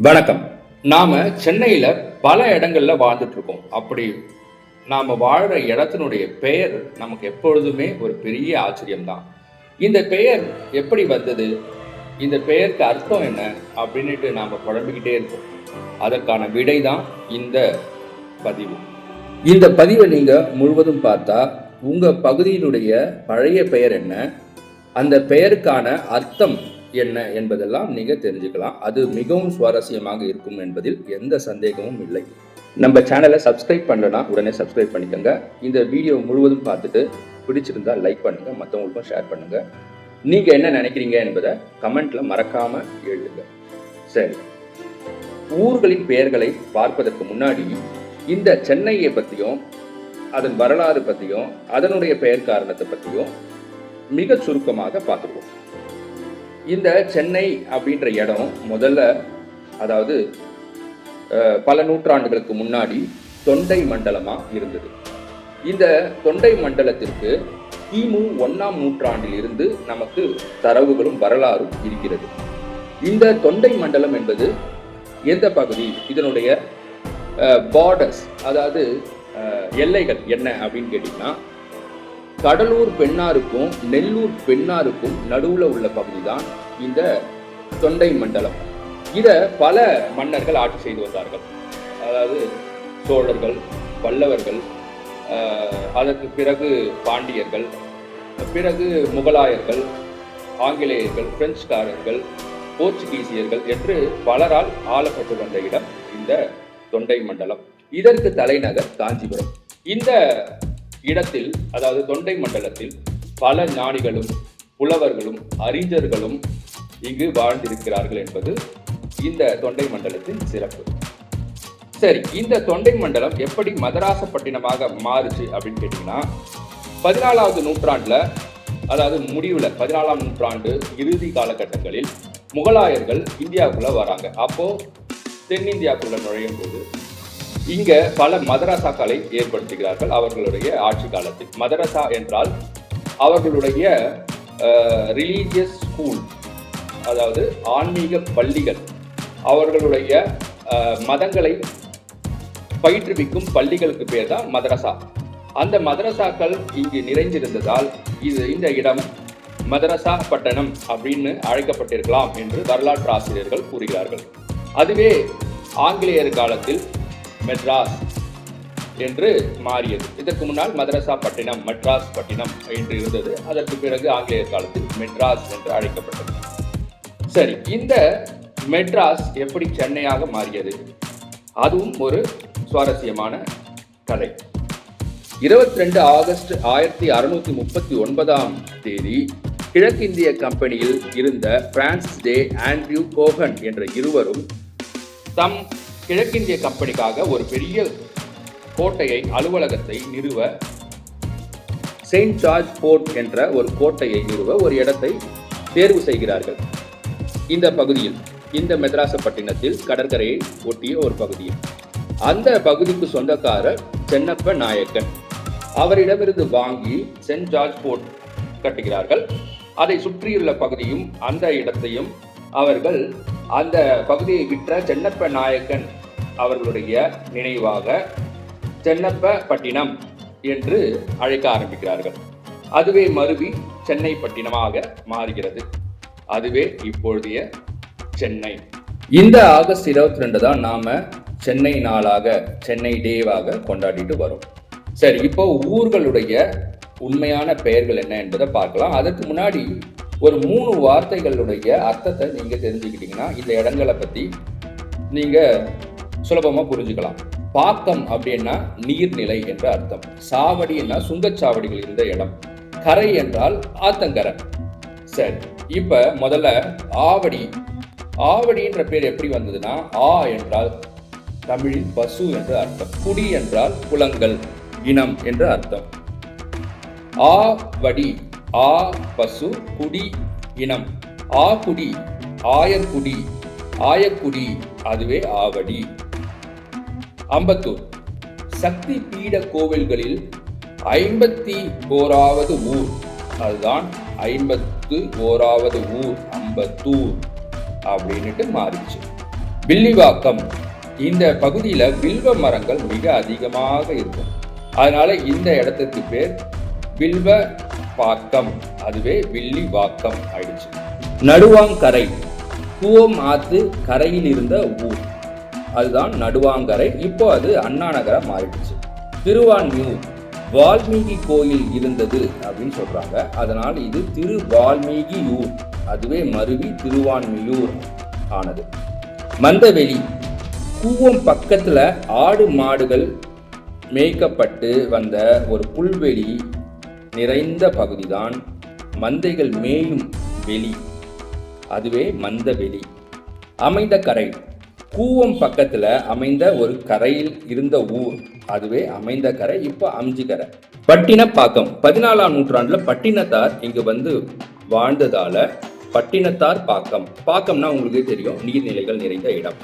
வணக்கம். நாம சென்னையில பல இடங்கள்ல வாழ்ந்துட்டு இருக்கோம் அப்படி நாம வாழ்ற இடத்தினுடைய பெயர் நமக்கு எப்பொழுதுமே ஒரு பெரிய ஆச்சரியம்தான். இந்த பெயர் எப்படி வந்தது? இந்த பெயருக்கு அர்த்தம் என்ன? அப்படின்னுட்டு நாம குழம்பிக்கிட்டே இருக்கோம் அதற்கான விடை தான் இந்த பதிவு. இந்த பதிவை நீங்க முழுவதும் பார்த்தா உங்க பகுதியினுடைய பழைய பெயர் என்ன? அந்த பெயருக்கான அர்த்தம் என்ன என்பதெல்லாம் நீங்க தெரிஞ்சுக்கலாம். அது மிகவும் சுவாரஸ்யமாக இருக்கும் என்பதில் எந்த சந்தேகமும் இல்லை. நம்ம சேனலை சப்ஸ்கிரைப் பண்ணலனா உடனே சப்ஸ்கிரைப் பண்ணிக்கோங்க. இந்த வீடியோ முழுவதும் பார்த்துட்டு பிடிச்சிருந்தா லைக் பண்ணுங்க மற்றவங்களுக்கும் ஷேர் பண்ணுங்க. நீங்க என்ன நினைக்கிறீங்க என்பதை கமெண்ட்ல மறக்காம எழுதுங்க. சரி. ஊர்களின் பெயர்களை பார்ப்பதற்கு முன்னாடி இந்த சென்னையை பற்றியும் அதன் வரலாறு பற்றியும் அதனுடைய பெயர் காரணத்தை பற்றியும் மிக சுருக்கமாக பார்த்துருவோம். இந்த சென்னை அப்படின்ற இடம் முதல்ல அதாவது பல நூற்றாண்டுகளுக்கு முன்னாடி தொண்டை மண்டலமாக இருந்தது. இந்த தொண்டை மண்டலத்திற்கு கிமு ஒன்றாம் நூற்றாண்டில் இருந்து நமக்கு தரவுகளும் வரலாறும் இருக்கிறது. இந்த தொண்டை மண்டலம் என்பது எந்த பகுதி? இதனுடைய பார்டர்ஸ் அதாவது எல்லைகள் என்ன அப்படின்னு கேட்டிங்கன்னா கடலூர் பெண்ணாருக்கும் நெல்லூர் பெண்ணாருக்கும் நடுவுல உள்ள பகுதி தான் இந்த தொண்டை மண்டலம். இத பல மன்னர்கள் ஆட்சி செய்து வந்தார்கள். அதாவது சோழர்கள் பல்லவர்கள் அதற்கு பிறகு பாண்டியர்கள் பிறகு முகலாயர்கள் ஆங்கிலேயர்கள் பிரெஞ்சுக்காரர்கள் போர்ச்சுகீசியர்கள் என்று பலரால் ஆளப்பட்டு வந்த இடம் இந்த தொண்டை மண்டலம். இதற்கு தலைநகர் காஞ்சிபுரம். இந்த இடத்தில் அதாவது தொண்டை மண்டலத்தில் பல ஞானிகளும் புலவர்களும் அறிஞர்களும் இங்கு வாழ்ந்திருக்கிறார்கள் என்பது இந்த தொண்டை மண்டலத்தின் சிறப்பு. சரி இந்த தொண்டை மண்டலம் எப்படி மதராசப்பட்டினமாக மாறுச்சு அப்படின்னு கேட்டிங்கன்னா பதினாலாவது நூற்றாண்டுல அதாவது முடிவுல பதினாலாம் நூற்றாண்டு இறுதி காலகட்டங்களில் முகலாயர்கள் இந்தியாவுக்குள்ள வராங்க. அப்போ தென்னிந்தியாவுக்குள்ள நுழையும் போது இங்க பல மதரசாக்களை ஏற்படுத்துகிறார்கள் அவர்களுடைய ஆட்சி காலத்தில். மதரசா என்றால் அவர்களுடைய ரிலீஜியஸ் ஸ்கூல் அதாவது ஆன்மீக பள்ளிகள் அவர்களுடைய மதங்களை பயிற்றுவிக்கும் பள்ளிகளுக்கு பேர் தான் மதரசா. அந்த மதரசாக்கள் இங்கு நிறைந்திருந்ததால் இது இந்த இடம் மதரசா பட்டணம் அப்படின்னு அழைக்கப்பட்டிருக்கலாம் என்று வரலாற்று ஆசிரியர்கள் கூறுகிறார்கள். அதுவே ஆங்கிலேயர் காலத்தில் மெட்ராஸ் என்று மாறியது. இதற்கு முன்னால் மதரசா பட்டினம் மெட்ராஸ் பட்டினம் என்று இருந்தது. அதற்கு பிறகு ஆங்கிலேயர் காலத்தில் மெட்ராஸ் என்று அழைக்கப்பட்டது. சரி இந்த மெட்ராஸ் எப்படி சென்னையாக மாறியது? அதுவும் ஒரு சுவாரஸ்யமான கதை. இருபத்தி ரெண்டு ஆகஸ்ட் ஆயிரத்தி அறுநூத்தி முப்பத்தி ஒன்பதாம் தேதி கிழக்கிந்திய கம்பெனியில் இருந்த பிரான்சிஸ் டே ஆண்ட்ரியூ கோகன் என்ற இருவரும் தம் கிழக்கிந்திய கம்பெனிக்காக ஒரு பெரிய கோட்டையை அலுவலகத்தை நிறுவ செயின்ட் ஜார்ஜ் போர்ட் என்ற ஒரு கோட்டையை நிறுவ ஒரு இடத்தை தேர்வு செய்கிறார்கள். இந்த பகுதியில் இந்த மெத்ராசப்பட்டினத்தில் கடற்கரையை ஒட்டிய ஒரு பகுதியில் அந்த பகுதிக்கு சொந்தக்காரர் சென்னப்ப நாயக்கன். அவரிடமிருந்து வாங்கி சென்ட் ஜார்ஜ் போர்ட் கட்டுகிறார்கள். அதை சுற்றியுள்ள பகுதியும் அந்த இடத்தையும் அவர்கள் அந்த பகுதியை விற்ற சென்னப்ப நாயக்கன் அவர்களுடைய நினைவாக சென்னப்பட்டினம் என்று அழைக்க ஆரம்பிக்கிறார்கள். அதுவே மருவி சென்னை பட்டினமாக மாறுகிறது. அதுவே இப்பொழுதைய சென்னை. இந்த ஆகஸ்ட் இருபத்தி ரெண்டு தான் நாம சென்னை நாளாக சென்னை டேவாக கொண்டாடிட்டு வரோம். சரி இப்போ ஊர்களுடைய உண்மையான பெயர்கள் என்ன என்பதை பார்க்கலாம். அதற்கு முன்னாடி ஒரு மூணு வார்த்தைகளுடைய அர்த்தத்தை நீங்க தெரிஞ்சுக்கிட்டீங்கன்னா இந்த இடங்களை பத்தி நீங்க சுலபமா புரிஞ்சுக்கலாம். பாக்கம் அப்படின்னா நீர்நிலை என்ற அர்த்தம். சாவடின்னா சுங்கச்சாவடிகள் இருந்த இடம். கரை என்றால் ஆத்தங்கரை. சரி இப்ப முதல்ல ஆவடி. ஆவடின்ற பேர் எப்படி வந்ததுன்னா ஆ என்றால் தமிழில் பசு என்று அர்த்தம். குடி என்றால் குளங்கள் இனம் என்று அர்த்தம். ஆவடி ஆ பசு குடி இனம். ஆ குடி ஆயர்குடி ஆயக்குடி அதுவே ஆவடி. அம்பத்தூர். சக்தி பீட கோவில்களில் ஐம்பத்தி ஓராவது ஊர். அதுதான் ஐம்பத்து ஓராவது ஊர் அம்பத்தூர் அப்படின்னுட்டு மாறிச்சு வில்லிவாக்கம். இந்த பகுதியில் வில்வ மரங்கள் மிக அதிகமாக இருக்கும். அதனால இந்த இடத்துக்கு பேர் வில்வ பாக்கம் அதுவே வில்லிவாக்கம் ஆயிடுச்சு. நடுவாங்கரை. கூவம் ஆத்து கரையில் இருந்த ஊர். அதுதான் நடுவாங்கரை. இப்போ அது அண்ணா நகரம் மாறிடுச்சு. திருவான்மியூர் வால்மீகி கோயில் இருந்தது அப்படின்னு சொல்றாங்க. அதனால் இது திரு வால்மீகியூர் அதுவே மருவி திருவான்மியூர் ஆனது. மந்தவெளி கூவம் பக்கத்தில் ஆடு மாடுகள் மேய்க்கப்பட்டு வந்த ஒரு புல்வெளி நிறைந்த பகுதிதான் மந்தைகள் மேயும் வெளி. அதுவே மந்தவெளி. அமைந்த கரை கூவம் பக்கத்தில் அமைந்த ஒரு கரையில் இருந்த ஊர். அதுவே அமைந்த கரை இப்போ அம்ஜிக்கரை பட்டினப்பாக்கம். பதினாலாம் நூற்றாண்டில் பட்டினத்தார் இங்கு வந்து வாழ்ந்ததால பட்டினத்தார் பாக்கம். பாக்கம்னா உங்களுக்கே தெரியும் நீர்நிலைகள் நிறைந்த இடம்.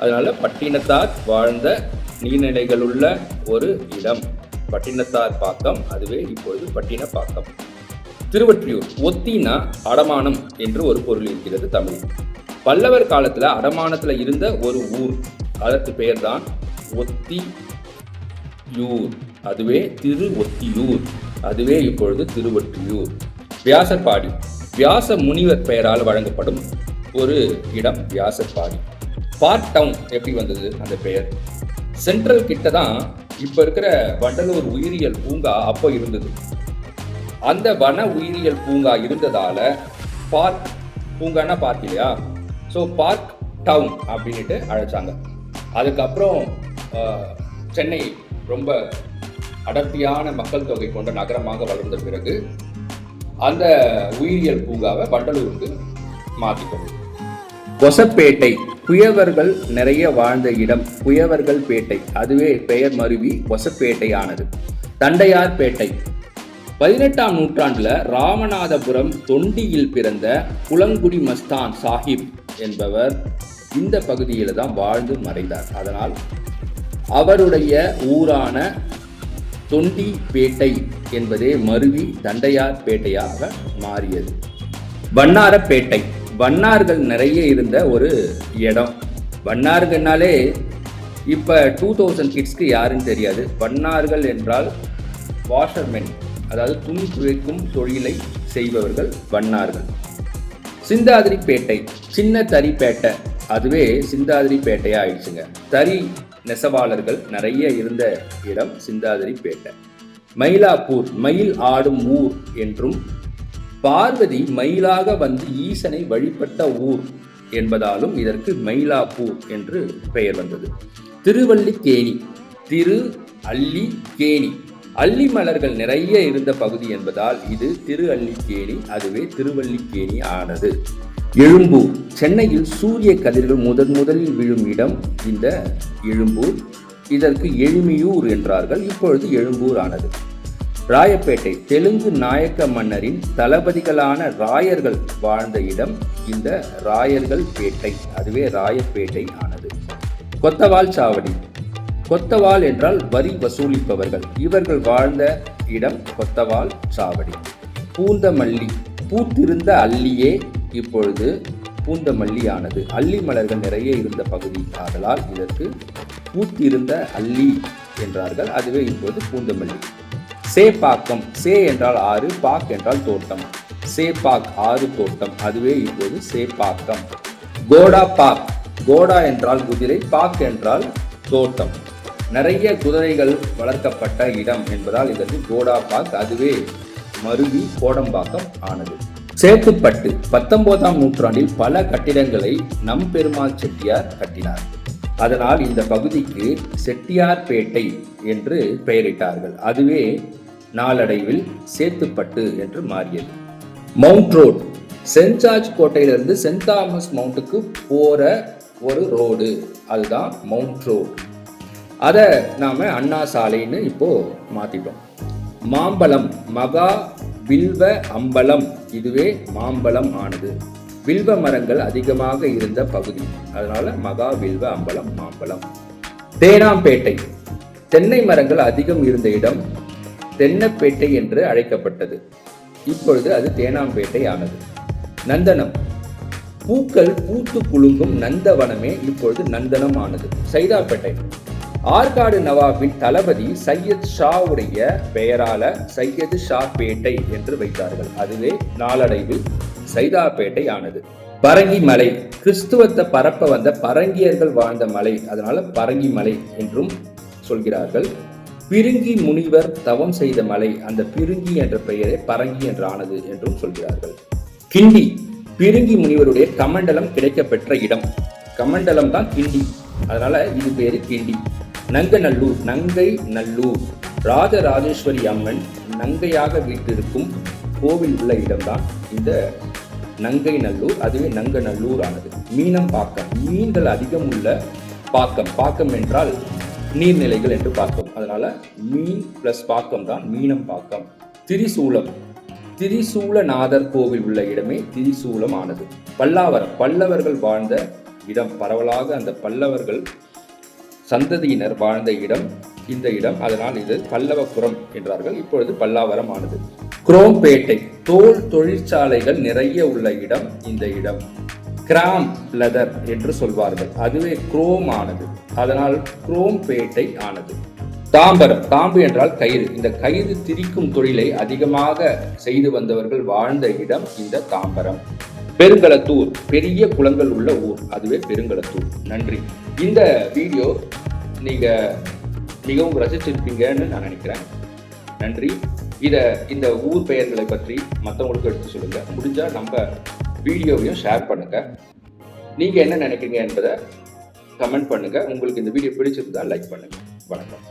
அதனால பட்டினத்தார் வாழ்ந்த நீர்நிலைகள் உள்ள ஒரு இடம். பட்டினத்தார் பாக்கம் அதுவே இப்பொழுது பட்டினப்பாக்கம். திருவற்றியூர் ஒத்தினா அடமானம் என்று ஒரு பொருள் இருக்கிறது தமிழ் பல்லவர் காலத்துல அடமானத்துல இருந்த ஒரு ஊர். அதற்கு பெயர்தான் ஒத்தியூர். அதுவே திரு ஒத்தியூர் அதுவே இப்பொழுது திருவொற்றியூர். வியாசர்பாடி வியாச முனிவர் பெயரால் வழங்கப்படும் ஒரு இடம் வியாசர்பாடி பார்ட் டவுன் எப்படி வந்தது அந்த பெயர்? சென்ட்ரல் கிட்ட தான் இப்போ இருக்கிற வண்டலூர் உயிரியல் பூங்கா அப்போ இருந்தது. அந்த வன உயிரியல் பூங்கா இருந்ததால பார்க் பூங்கான்னா பார்க் இல்லையா? ஸோ பார்க் டவுன் அப்படின்ட்டு அழைச்சாங்க. அதுக்கப்புறம் சென்னை ரொம்ப அடர்த்தியான மக்கள் தொகை கொண்ட நகரமாக வளர்ந்த பிறகு அந்த உயிரியல் பூங்காவை வண்டலூருக்கு மாற்றிக்கணும் கொசப்பேட்டை குயவர்கள் நிறைய வாழ்ந்த இடம் குயவர்கள் பேட்டை. அதுவே பெயர் மருவி கொசப்பேட்டையானது. தண்டையார் பேட்டை. பதினெட்டாம் நூற்றாண்டுல ராமநாதபுரம் தொண்டியில் பிறந்த குளங்குடி மஸ்தான் சாஹிப் என்பவர் இந்த பகுதியில் தான் வாழ்ந்து மறைந்தார். அதனால் அவருடைய ஊரான தொண்டி பேட்டை என்பதே மருவி தண்டையார் பேட்டையாக மாறியது. வண்ணாரப்பேட்டை. வண்ணார்கள் நிறைய இருந்த ஒரு இடம். வண்ணார்கள்னாலே இப்போ டூ தௌசண்ட் கிட்ஸ்க்கு யாருன்னு தெரியாது. வண்ணார்கள் என்றால் வாஷர்மென் அதாவது துணி துவைக்கும் தொழிலை செய்பவர்கள் வண்ணார்கள். சிந்தாதிரிப்பேட்டை சின்ன தரிப்பேட்டை. அதுவே சிந்தாதிரிப்பேட்டையா ஆயிடுச்சுங்க. தறி நெசவாளர்கள் நிறைய இருந்த இடம் சிந்தாதிரிப்பேட்டை. மயிலாப்பூர் மயில் ஆடும் ஊர் என்றும் பார்வதி மயிலாக வந்து ஈசனை வழிபட்ட ஊர் என்பதாலும் இதற்கு மயிலாப்பூர் என்று பெயர் வந்தது. திருவள்ளிக்கேணி திரு அல்லி கேணி அள்ளி மலர்கள் நிறைய இருந்த பகுதி என்பதால் இது திரு அள்ளிக்கேணி அதுவே திருவள்ளிக்கேணி ஆனது. எழும்பூர் சென்னையில் சூரிய கதிர்கள் முதன் முதலில் விழும் இடம் இந்த எழும்பூர் இதற்கு எழுமியூர் என்றார்கள் இப்பொழுது எழும்பூர் ஆனது. ராயப்பேட்டை தெலுங்கு நாயக்க மன்னரின் தளபதிகளான ராயர்கள் வாழ்ந்த இடம் இந்த ராயர்கள் பேட்டை அதுவே ராயப்பேட்டை ஆனது. கொத்தவால் சாவடி கொத்தவால் என்றால் வரி வசூலிப்பவர்கள். இவர்கள் வாழ்ந்த இடம் கொத்தவால் சாவடி. பூந்தமல்லி பூத்திருந்த அல்லியே இப்பொழுது பூந்தமல்லியானது அல்லி மலர்கள் நிறைய இருந்த பகுதி. ஆதலால் இதற்கு பூத்திருந்த அல்லி என்றார்கள். அதுவே இப்போது பூந்தமல்லி சேப்பாக்கம் சே என்றால் ஆறு பாக் என்றால் தோட்டம். சேப்பாக் ஆறு தோட்டம். அதுவே இப்போது சேப்பாக்கம் கோடா பாக். கோடா என்றால் குதிரை பாக் என்றால் தோட்டம். நிறைய குதிரைகள் வளர்க்கப்பட்ட இடம் என்பதால் இதற்கு கோடாபாக் அதுவே மருவி கோடம்பாக்கம் ஆனது. சேத்துப்பட்டு பத்தொன்பதாம் நூற்றாண்டில் பல கட்டிடங்களை நம்பெருமாள் செட்டியார் கட்டினார். அதனால் இந்த பகுதிக்கு செட்டியார்பேட்டை என்று பெயரிட்டார்கள். அதுவே நாளடைவில் சேத்துப்பட்டு என்று மாறியது. Mount road. சென்ட் ஜார்ஜ் கோட்டையிலிருந்து சென்ட் தாமஸ் மவுண்ட்டுக்கு போற ஒரு ரோடு. அதுதான் மவுண்ட் ரோட். அதை நாம் அண்ணா சாலைன்னு இப்போது மாற்றிட்டோம் மாம்பழம் மகா வில்வ அம்பலம் இதுவே மாம்பழம் ஆனது. வில்வ மரங்கள் அதிகமாக இருந்த பகுதி. அதனால மகா வில்வ அம்பலம் மாம்பழம். தேனாம்பேட்டை. தென்னை மரங்கள் அதிகம் இருந்த இடம் தென்னப்பேட்டை என்று அழைக்கப்பட்டது. இப்பொழுது அது தேனாம்பேட்டை ஆனது நந்தனம். பூக்கள் பூத்து குலுங்கும் நந்தவனமே இப்பொழுது நந்தனம் ஆனது சைதாப்பேட்டை. ஆற்காடு நவாபின் தளபதி சையத் ஷாவுடைய பெயரால சையது ஷா பேட்டை என்று வைத்தார்கள். அதுவே நாளடைவில் சைதாப்பேட்டை ஆனது பரங்கி மலை கிறிஸ்துவத்தை பரப்ப வந்த பரங்கியர்கள் வாழ்ந்த மலை அதனால பரங்கி மலை என்றும் சொல்கிறார்கள். பிருங்கி முனிவர் தவம் செய்த மலை அந்த பிருங்கி என்ற பெயரே பரங்கி என்று ஆனது என்றும் சொல்கிறார்கள். கிண்டி பிருங்கி முனிவருடைய கமண்டலம் கிடைக்கப்பெற்ற இடம். கமண்டலம் தான் கிண்டி. அதனால இது பேரு கிண்டி. நங்கநல்லூர் நங்கை நல்லூர். ராஜராஜேஸ்வரி அம்மன் நங்கையாக வீட்டிருக்கும் கோவில் உள்ள இடம்தான் இந்த நங்கை நல்லூர். அதுவே நங்கநல்லூர் ஆனது மீனம் பாக்கம். மீன்கள் அதிகம் உள்ள பாக்கம். பாக்கம் என்றால் நீர்நிலைகள் என்று பார்த்தோம். அதனால மீன் பிளஸ் பாக்கம் தான் மீனம் பாக்கம். திரிசூலம். திரிசூலநாதர் கோவில் உள்ள இடமே திரிசூலம் ஆனது பல்லாவரம். பல்லவர்கள் வாழ்ந்த இடம். பரவலாக அந்த பல்லவர்கள் சந்ததியினர் வாழ்ந்த இடம் இந்த இடம். அதனால் இது பல்லவபுரம் என்றார்கள். இப்பொழுது பல்லாவரம் ஆனது குரோம்பேட்டை. தோல் தொழிற்சாலைகள் நிறைய உள்ள இடம் இந்த இடம். கிராம் லெதர் என்று சொல்வார்கள். அதுவே குரோம் ஆனது அதனால் குரோம்பேட்டை ஆனது. தாம்பரம். தாம்பு என்றால் கயிறு. இந்த கயிறு திரிக்கும் தொழிலை அதிகமாக செய்து வந்தவர்கள் வாழ்ந்த இடம் இந்த தாம்பரம். பெருங்களத்தூர். பெரிய குளங்கள் உள்ள ஊர். அதுவே பெருங்களத்தூர். நன்றி. இந்த வீடியோ நீங்கள் மிகவும் ரசிச்சிருப்பீங்கன்னு நான் நினைக்கிறேன். நன்றி. இதை இந்த ஊர் பெயர்களை பற்றி மற்றவங்களுக்கு எடுத்து சொல்லுங்கள் முடிஞ்சால் நம்ம வீடியோவையும் ஷேர் பண்ணுங்கள் நீங்கள் என்ன நினைக்கிறீங்க என்பதை கமெண்ட் பண்ணுங்கள் உங்களுக்கு இந்த வீடியோ பிடிச்சிருந்தால் லைக் பண்ணுங்கள் வணக்கம்.